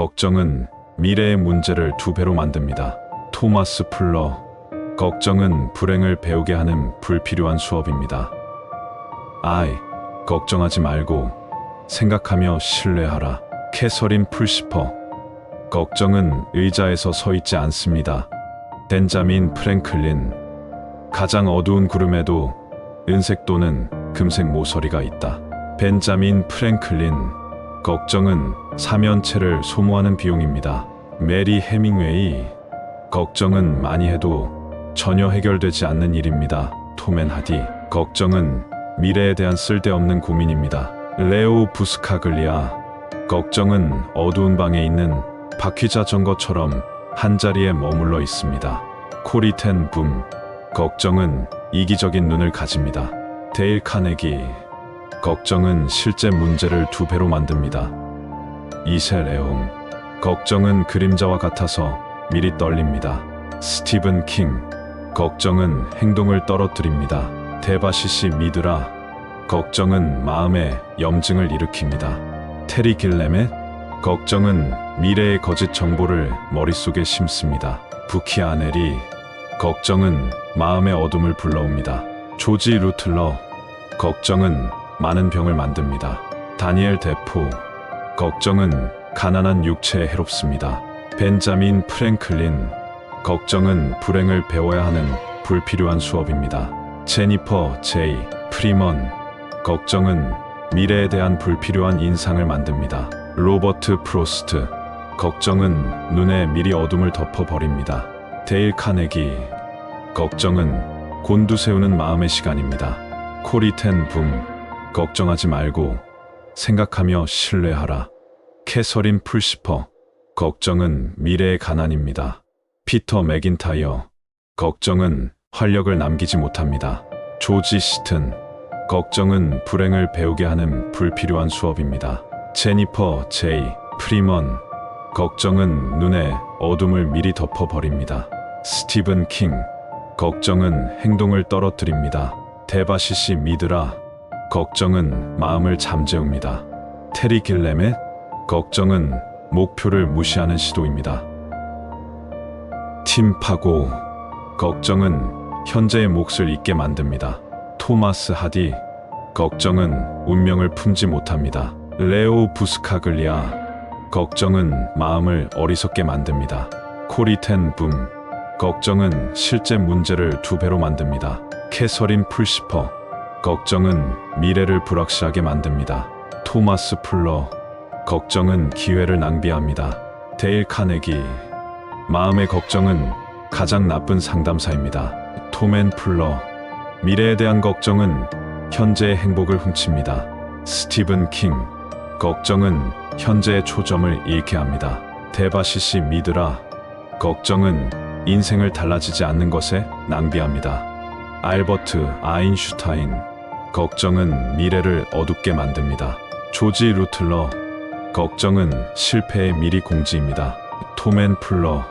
걱정은 미래의 문제를 두 배로 만듭니다. 토마스 풀러 걱정은 불행을 배우게 하는 불필요한 수업입니다. 아이, 걱정하지 말고 생각하며 신뢰하라. 캐서린 풀시퍼 걱정은 의자에서 서 있지 않습니다. 벤자민 프랭클린 가장 어두운 구름에도 은색 또는 금색 모서리가 있다. 벤자민 프랭클린 걱정은 사면체를 소모하는 비용입니다. 메리 해밍웨이 걱정은 많이 해도 전혀 해결되지 않는 일입니다. 톰앤 하디 걱정은 미래에 대한 쓸데없는 고민입니다. 레오 부스카글리아 걱정은 어두운 방에 있는 바퀴 자전거처럼 한 자리에 머물러 있습니다. 코리텐 붐 걱정은 이기적인 눈을 가집니다. 데일 카네기 걱정은 실제 문제를 두 배로 만듭니다. 이셀 레옹 걱정은 그림자와 같아서 미리 떨립니다. 스티븐 킹 걱정은 행동을 떨어뜨립니다. 데바시시 미드라 걱정은 마음에 염증을 일으킵니다. 테리 길레멧 걱정은 미래의 거짓 정보를 머릿속에 심습니다. 부키 아넬이 걱정은 마음의 어둠을 불러옵니다. 조지 루틀러 걱정은 많은 병을 만듭니다. 다니엘 데포 걱정은 가난한 육체에 해롭습니다. 벤자민 프랭클린 걱정은 불행을 배워야 하는 불필요한 수업입니다. 제니퍼 제이 프리먼 걱정은 미래에 대한 불필요한 인상을 만듭니다. 로버트 프로스트 걱정은 눈에 미리 어둠을 덮어버립니다. 데일 카네기 걱정은 곤두세우는 마음의 시간입니다. 코리텐 붐 걱정하지 말고 생각하며 신뢰하라. 캐서린 풀시퍼 걱정은 미래의 가난입니다. 피터 맥인타이어 걱정은 활력을 남기지 못합니다. 조지 시튼 걱정은 불행을 배우게 하는 불필요한 수업입니다. 제니퍼 제이 프리먼 걱정은 눈에 어둠을 미리 덮어버립니다. 스티븐 킹 걱정은 행동을 떨어뜨립니다. 데바시시 미드라 걱정은 마음을 잠재웁니다. 테리 길레멧 걱정은 목표를 무시하는 시도입니다. 팀 파고 걱정은 현재의 몫을 잊게 만듭니다. 토마스 하디 걱정은 운명을 품지 못합니다. 레오 부스카글리아 걱정은 마음을 어리석게 만듭니다. 코리텐 붐 걱정은 실제 문제를 두 배로 만듭니다. 캐서린 풀시퍼 걱정은 미래를 불확실하게 만듭니다. 토마스 풀러 걱정은 기회를 낭비합니다. 데일 카네기 마음의 걱정은 가장 나쁜 상담사입니다. 톰앤 풀러 미래에 대한 걱정은 현재의 행복을 훔칩니다. 스티븐 킹 걱정은 현재의 초점을 잃게 합니다. 데바시시 미드라 걱정은 인생을 달라지지 않는 것에 낭비합니다. 알버트 아인슈타인 걱정은 미래를 어둡게 만듭니다. 조지 루틀러 걱정은 실패의 미리 공지입니다. 톰앤 풀러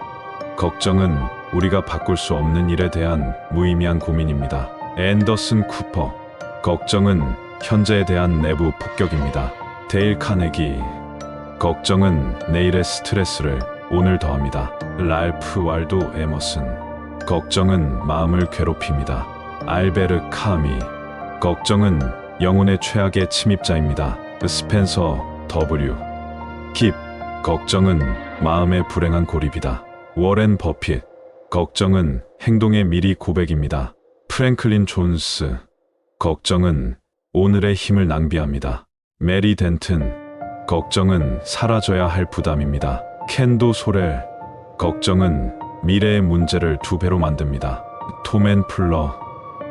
걱정은 우리가 바꿀 수 없는 일에 대한 무의미한 고민입니다. 앤더슨 쿠퍼 걱정은 현재에 대한 내부 폭격입니다. 데일 카네기 걱정은 내일의 스트레스를 오늘 더합니다. 랄프 wal도 에머슨 걱정은 마음을 괴롭힙니다. 알베르 카미 걱정은 영혼의 최악의 침입자입니다. 스펜서 W 깁 걱정은 마음의 불행한 고립이다. 워렌 버핏 걱정은 행동의 미리 고백입니다. 프랭클린 존스 걱정은 오늘의 힘을 낭비합니다. 메리 덴튼 걱정은 사라져야 할 부담입니다. 켄도 소렐 걱정은 미래의 문제를 두 배로 만듭니다. 톰앤 풀러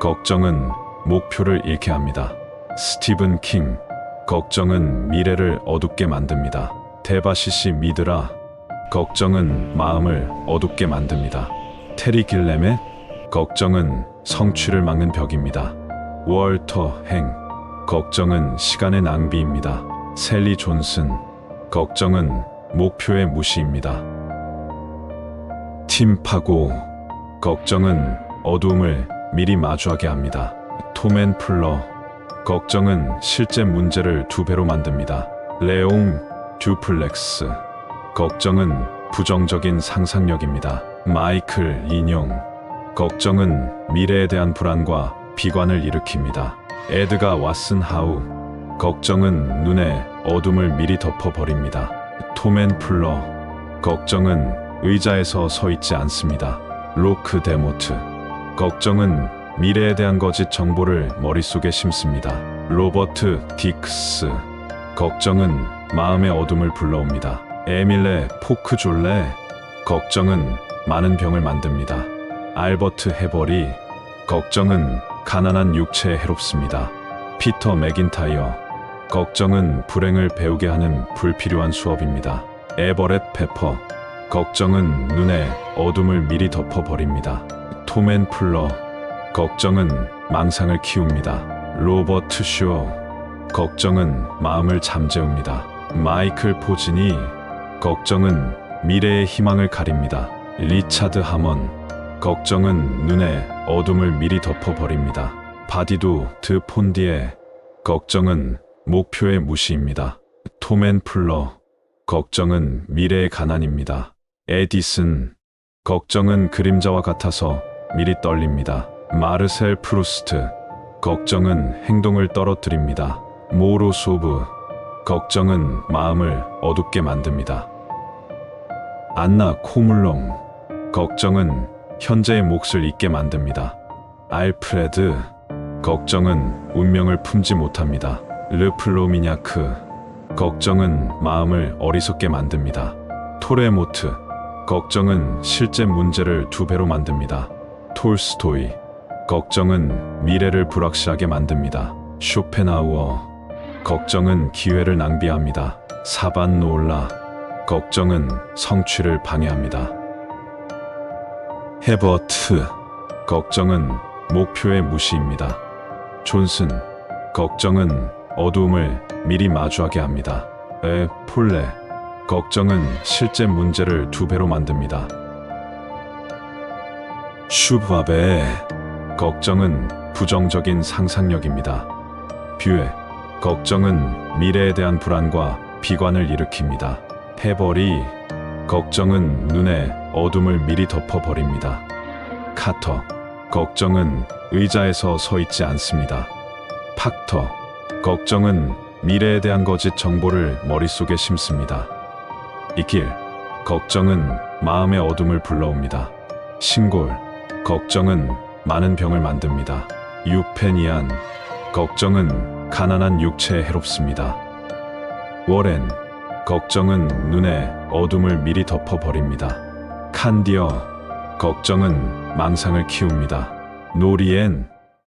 걱정은 목표를 잃게 합니다. 스티븐 킹 걱정은 미래를 어둡게 만듭니다. 데바시시 미드라 걱정은 마음을 어둡게 만듭니다. 테리 길레멧 걱정은 성취를 막는 벽입니다. 월터 행 걱정은 시간의 낭비입니다. 셀리 존슨 걱정은 목표의 무시입니다. 팀 파고 걱정은 어두움을 미리 마주하게 합니다. 톰앤 풀러 걱정은 실제 문제를 두 배로 만듭니다. 레옹 듀플렉스 걱정은 부정적인 상상력입니다. 마이클 인용. 걱정은 미래에 대한 불안과 비관을 일으킵니다. 에드가 왓슨 하우. 걱정은 눈에 어둠을 미리 덮어버립니다. 톰앤 플러. 걱정은 의자에서 서 있지 않습니다. 로크 데모트. 걱정은 미래에 대한 거짓 정보를 머릿속에 심습니다. 로버트 딕스. 걱정은 마음의 어둠을 불러옵니다. 에밀레 포크졸레. 걱정은 많은 병을 만듭니다. 알버트 해버리. 걱정은 가난한 육체에 해롭습니다. 피터 맥인타이어. 걱정은 불행을 배우게 하는 불필요한 수업입니다. 에버렛 페퍼. 걱정은 눈에 어둠을 미리 덮어버립니다. 톰 앤 플러. 걱정은 망상을 키웁니다. 로버트 쇼. 걱정은 마음을 잠재웁니다. 마이클 포즈니. 걱정은 미래의 희망을 가립니다. 리차드 하먼. 걱정은 눈에 어둠을 미리 덮어버립니다. 바디도 드 폰디에. 걱정은 목표의 무시입니다. 톰앤 플러. 걱정은 미래의 가난입니다. 에디슨. 걱정은 그림자와 같아서 미리 떨립니다. 마르셀 프루스트. 걱정은 행동을 떨어뜨립니다. 모로소브. 걱정은 마음을 어둡게 만듭니다. 안나 코물롱. 걱정은 현재의 몫을 잊게 만듭니다. 알프레드. 걱정은 운명을 품지 못합니다. 르플로미냐크. 걱정은 마음을 어리석게 만듭니다. 토레모트. 걱정은 실제 문제를 두 배로 만듭니다. 톨스토이. 걱정은 미래를 불확실하게 만듭니다. 쇼펜하우어. 걱정은 기회를 낭비합니다. 사반 노올라. 걱정은 성취를 방해합니다. 헤버트. 걱정은 목표의 무시입니다. 존슨. 걱정은 어두움을 미리 마주하게 합니다. 에 폴레. 걱정은 실제 문제를 두 배로 만듭니다. 슈바베. 걱정은 부정적인 상상력입니다. 뷰에. 걱정은 미래에 대한 불안과 비관을 일으킵니다. 해버리. 걱정은 눈에 어둠을 미리 덮어버립니다. 카터. 걱정은 의자에서 서 있지 않습니다. 팍터. 걱정은 미래에 대한 거짓 정보를 머릿속에 심습니다. 이길. 걱정은 마음의 어둠을 불러옵니다. 신골. 걱정은 많은 병을 만듭니다. 유페니안. 걱정은 가난한 육체에 해롭습니다. 워렌. 걱정은 눈에 어둠을 미리 덮어버립니다. 칸디어. 걱정은 망상을 키웁니다. 노리엔.